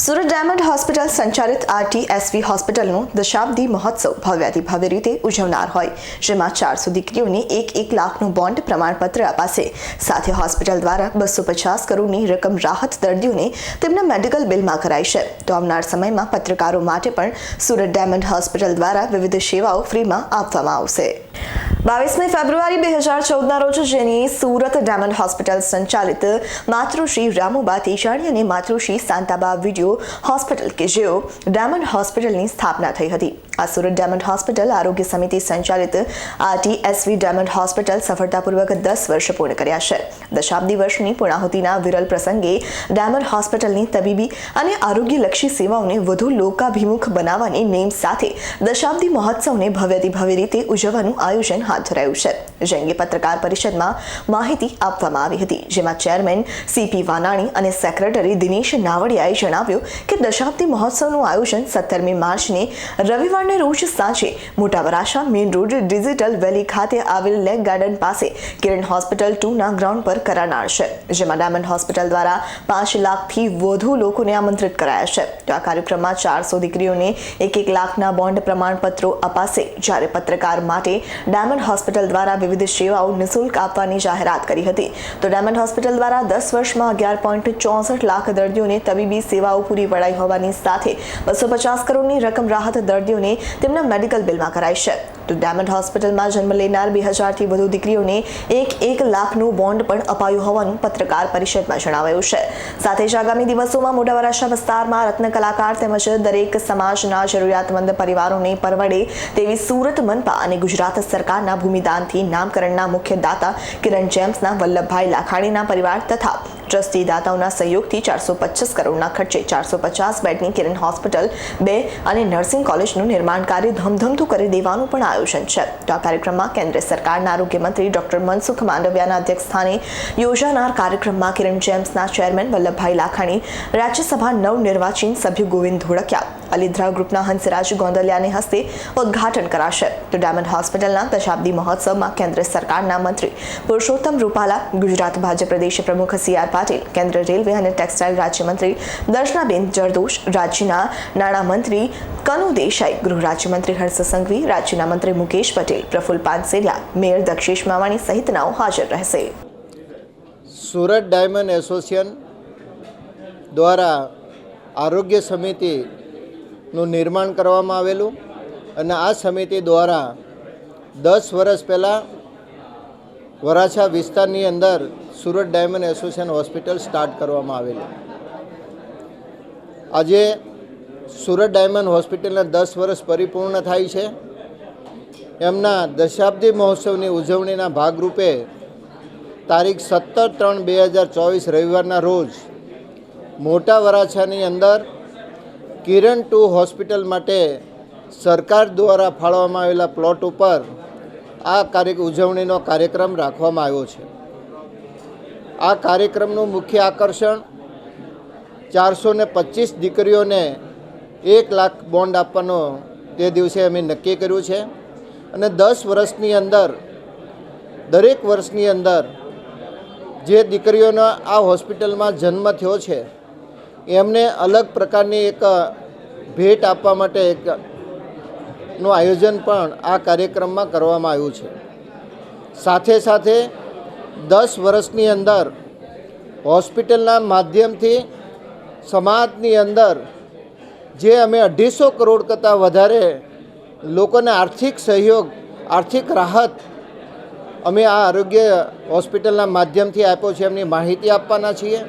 Surat diamond hospital સંચાલિત આરટીએસવી હોસ્પિટલનો દશાબ્દી મહોત્સવ ભવ્યાતિ ભવ્ય રીતે ઉજવનાર હોય, જેમાં ચારસો દીકરીઓને એક એક લાખનું બોન્ડ પ્રમાણપત્ર અપાશે. સાથે હોસ્પિટલ દ્વારા બસો પચાસ કરોડની રકમ રાહત દર્દીઓને તેમના મેડિકલ બિલમાં કરાઈ છે. તો આવનાર સમયમાં પત્રકારો માટે પણ સુરત ડાયમંડ હોસ્પિટલ દ્વારા વિવિધ સેવાઓ ફ્રીમાં આપવામાં આવશે. બાવીસમી ફેબ્રુઆરી બે હજાર ચૌદના રોજ જેની સુરત ડાયમંડ હોસ્પિટલ સંચાલિત માતૃશ્રી રામુબા તેજાણી અને માતૃશ્રી શાંતાબા વિડિયો હોસ્પિટલ કે જેઓ ડાયમંડ હોસ્પિટલની સ્થાપના થઈ હતી આ ડાયમંડ હોસ્પિટલ આરોગ્ય સમિતિ સંચાલિત આરટીએસવી ડાયમંડ હોસ્પિટલ સફળતાપૂર્વક દસ વર્ષ પૂર્ણ કર્યા છે. દશાબ્દી વર્ષની પૂર્ણાહુતિના વિરલ પ્રસંગે ડાયમંડ હોસ્પિટલની તબીબી અને આરોગ્યલક્ષી સેવાઓને વધુ લોકાભિમુખ બનાવવાની નેમ સાથે દશાબ્દી મહોત્સવને ભવ્યતિભવ્ય રીતે ઉજવવાનું આયોજન હાથ ધરાયું છે. જે પત્રકાર પરિષદમાં માહિતી આપવામાં આવી હતી. જેમાં ચેરમેન સીપી વાનાણી અને સેક્રેટરી દિનેશ નાવડિયાએ જણાવ્યું કે દશાબ્દી મહોત્સવનું આયોજન સત્તરમી માર્ચને રવિવારને રોજ સાંજે મોટા Varachha main road digital valley ખાતે આવેલ લેક ગાર્ડન પાસે કિરણ હોસ્પિટલ ટુના ગ્રાઉન્ડ પર કરાનાર છે, જેમાં ડાયમંડ હોસ્પિટલ દ્વારા પાંચ લાખથી વધુ લોકોને આમંત્રિત કરાયા છે. તો આ કાર્યક્રમમાં ચારસો દીકરીઓને એક એક લાખના બોન્ડ પ્રમાણપત્રો અપાશે. જ્યારે પત્રકાર માટે ડાયમંડ હોસ્પિટલ દ્વારા વિવિધ સેવાઓ નિઃશુલ્ક આપવાની જાહેરાત કરી હતી. તો ડાયમંડ હોસ્પિટલ દ્વારા દસ વર્ષમાં અગિયાર પોઈન્ટ ચોસઠ લાખ દર્દીઓને તબીબી સેવાઓ પૂરી પડાઈ હોવાની સાથે બસો પચાસ કરોડની રકમ રાહત દર્દીઓને તેમના મેડિકલ બિલમાં કરાઈ છે. તો ડાયમંડ હોસ્પિટલમાં જન્મ લેનાર બે હજારથી વધુ દીકરીઓને એક એક લાખનું બોન્ડ પણ અપાયું હોવાનું પત્રકાર પરિષદમાં જણાવાયું છે. સાથે જ આગામી દિવસોમાં મોટા વરાછા વિસ્તારમાં રત્ન કલાકાર તેમજ દરેક સમાજના જરૂરિયાતમંદ પરિવારોને પરવડે તેવી સુરત મનપા અને ગુજરાત સરકારના ભૂમિદાનથી નામકરણના મુખ્ય દાતા કિરણ જેમ્સના વલ્લભભાઈ લાખાણીના પરિવાર તથા ટ્રસ્ટી દાતાઓના સહયોગથી ચારસો પચીસ કરોડના ખર્ચે ચારસો પચાસ બેડની કિરણ હોસ્પિટલ, બે અને નર્સિંગ કોલેજનું નિર્માણ કાર્ય ધમધમતું કરી દેવાનું પણ આયોજન છે. તો આ કાર્યક્રમમાં કેન્દ્ર સરકારના આરોગ્ય મંત્રી ડોક્ટર મનસુખ માંડવિયાના અધ્યક્ષસ્થાને યોજાનાર કાર્યક્રમમાં કિરણ જેમ્સના ચેરમેન વલ્લભભાઈ લાખાણી, રાજ્યસભા નવનિર્વાચિત સભ્ય ગોવિંદ ધોળકિયા અલિદ્રા ગ્રુપના હંસરાજ ગોંદલિયાને હસ્તે ઉદ્ઘાટન કરાશે. તો ડાયમંડ હોસ્પિટલના દશાબ્દી મહોત્સવમાં કેન્દ્ર સરકારના મંત્રી પુરુષોત્તમ રૂપાલા, ગુજરાત ભાજપ પ્રદેશ પ્રમુખ સી આર પાટીલ કેન્દ્ર રેલવે અને ટેક્સટાઇલ રાજ્યમંત્રી દર્શનાબેન જરદોશ, રાજ્યના નાણામંત્રી કનુ દેસાઈ, ગૃહ રાજ્યમંત્રી હર્ષ સંઘવી, રાજ્યના મંત્રી મુકેશ પટેલ, પ્રફુલ પાનસેલા મેયર દક્ષેશ માવાણી સહિતનાઓ હાજર રહેશે. સુરત ડાયમંડ એસોસિએશન દ્વારા આરોગ્ય સમિતિનું નિર્માણ કરવામાં આવેલું અને આ સમિતિ દ્વારા દસ વર્ષ પહેલાં વરાછા વિસ્તારની અંદર Surat diamond association hospital start કરવામાં આવેલી. આજે સુરત ડાયમંડ હોસ્પિટલના દસ વર્ષ પરિપૂર્ણ થાય છે. એમના દશાબ્દી મહોત્સવની ઉજવણીના ભાગરૂપે તારીખ સત્તર ત્રણ બે હજાર ચોવીસ રવિવારના રોજ મોટા વરાછાની અંદર કિરણ ટુ હોસ્પિટલ માટે સરકાર દ્વારા ફાળવવામાં આવેલા પ્લોટ ઉપર આ કાર્ય ઉજવણીનો કાર્યક્રમ રાખવામાં આવ્યો છે. આ કાર્યક્રમનું મુખ્ય આકર્ષણ ચારસો ને પચીસ દીકરીઓને એક લાખ બોન્ડ આપવાનો તે દિવસે અમે નક્કી કર્યું છે. અને દસ વર્ષની અંદર, દરેક વર્ષની અંદર જે દીકરીઓનો આ હોસ્પિટલમાં જન્મ થયો છે, એમને અલગ પ્રકારની એક ભેટ આપવા માટે એક નું આયોજન પણ આ કાર્યક્રમમાં કરવામાં આવ્યું છે. સાથે સાથે દસ વર્ષની અંદર હોસ્પિટલના માધ્યમથી સમાજની અંદર જે અમે અઢીસો કરોડ કરતાં વધારે લોકોને આર્થિક સહયોગ, આર્થિક રાહત અમે આ આરોગ્ય હોસ્પિટલના માધ્યમથી આપ્યો છે એમની માહિતી આપવાના છીએ.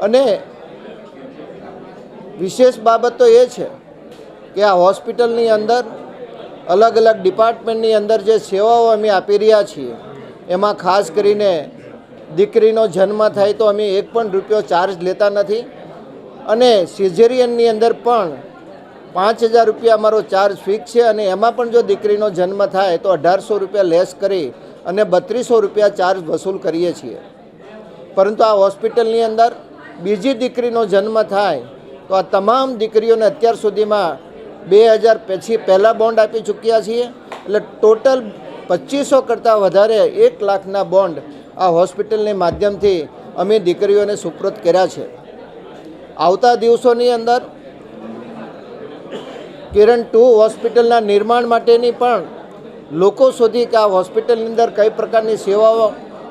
અને વિશેષ બાબત તો એ છે કે આ હોસ્પિટલની અંદર અલગ અલગ ડિપાર્ટમેન્ટની અંદર જે સેવાઓ અમે આપી રહ્યા છીએ, એમાં ખાસ કરીને દીકરીનો જન્મ થાય તો અમે એક પણ રૂપિયો ચાર્જ લેતા નથી. અને સિઝેરિયનની અંદર પણ પાંચ હજાર રૂપિયા અમારો ચાર્જ ફિક્સ છે અને એમાં પણ જો દીકરીનો જન્મ થાય તો અઢારસો રૂપિયા લેસ કરી અને બત્રીસો રૂપિયા ચાર્જ વસૂલ કરીએ છીએ. પરંતુ આ હોસ્પિટલની અંદર બીજી દીકરીનો જન્મ થાય તો આ તમામ દીકરીઓને અત્યાર સુધીમાં બે હજાર પછી પહેલાં બોન્ડ આપી ચૂક્યા છીએ. એટલે ટોટલ પચીસો કરતાં વધારે એક લાખના બોન્ડ આ હોસ્પિટલની માધ્યમથી અમે દીકરીઓને સુપ્રત કર્યા છે. આવતા દિવસોની અંદર કિરણ ટુ હોસ્પિટલના નિર્માણ માટેની પણ લોકો સુધી કે આ હોસ્પિટલની અંદર કઈ પ્રકારની સેવાઓ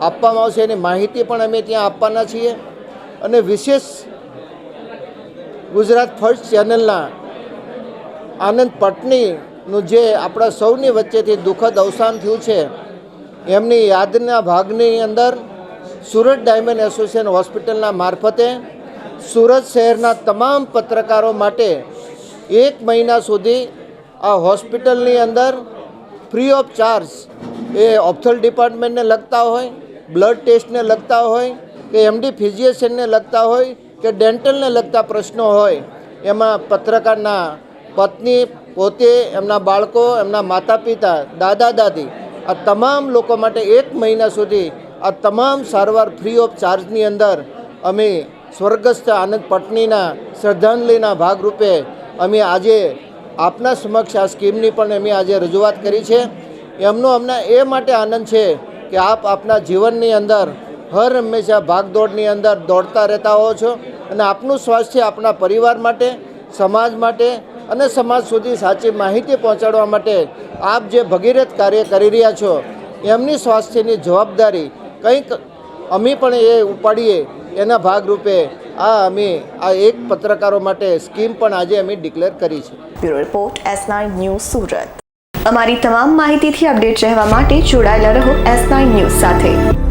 આપવામાં આવશે એની માહિતી પણ અમે ત્યાં આપવાના છીએ. અને વિશેષ ગુજરાત ફર્સ્ટ ચેનલના આનંદ પટનીનું જે આપણા સૌની વચ્ચેથી દુઃખદ અવસાન થયું છે, એમની યાદના ભાગની અંદર સુરત ડાયમંડ એસોસિએશન હોસ્પિટલના મારફતે સુરત શહેરના તમામ પત્રકારો માટે એક મહિના સુધી આ હોસ્પિટલની અંદર ફ્રી ઓફ ચાર્જ એ ઓપ્થલ ડિપાર્ટમેન્ટને લગતા હોય, બ્લડ ટેસ્ટને લગતા હોય, કે એમડી ફિઝિશિયનને લગતા હોય, કે ડેન્ટલને લગતા પ્રશ્નો હોય, એમાં પત્રકારના પત્ની, પોતે, એમના બાળકો, એમના માતા પિતા દાદા, દાદી, આ તમામ લોકો માટે એક મહિના સુધી આ તમામ સારવાર ફ્રી ઓફ ચાર્જની અંદર અમે સ્વર્ગસ્થ આનંદ પટનીના શ્રદ્ધાંજલિના ભાગરૂપે અમે આજે આપના સમક્ષ આ સ્કીમની પણ અમે આજે રજૂઆત કરી છે. એમનો અમને એ માટે આનંદ છે કે આપ આપના જીવનની અંદર હર હંમેશા ભાગદોડની અંદર દોડતા રહેતા હો છો અને આપનું સ્વાસ્થ્ય આપના પરિવાર માટે, સમાજ માટે અને સમાજ સુધી સાચી માહિતી પહોંચાડવા માટે આપ જે ભગીરથ કાર્ય કરી રહ્યા છો, એમની સ્વાસ્થ્યની જવાબદારી કંઈક અમે પણ એ ઉપાડીએ, એના ભાગરૂપે આ અમે, આ એક પત્રકારો માટે સ્કીમ પણ આજે અમે ડિક્લેર કરી છે. Bureau report, S nine news Surat. અમારી તમામ માહિતીથી અપડેટ રહેવા માટે જોડાયેલા રહો એસ નાઇન ન્યૂઝ સાથે.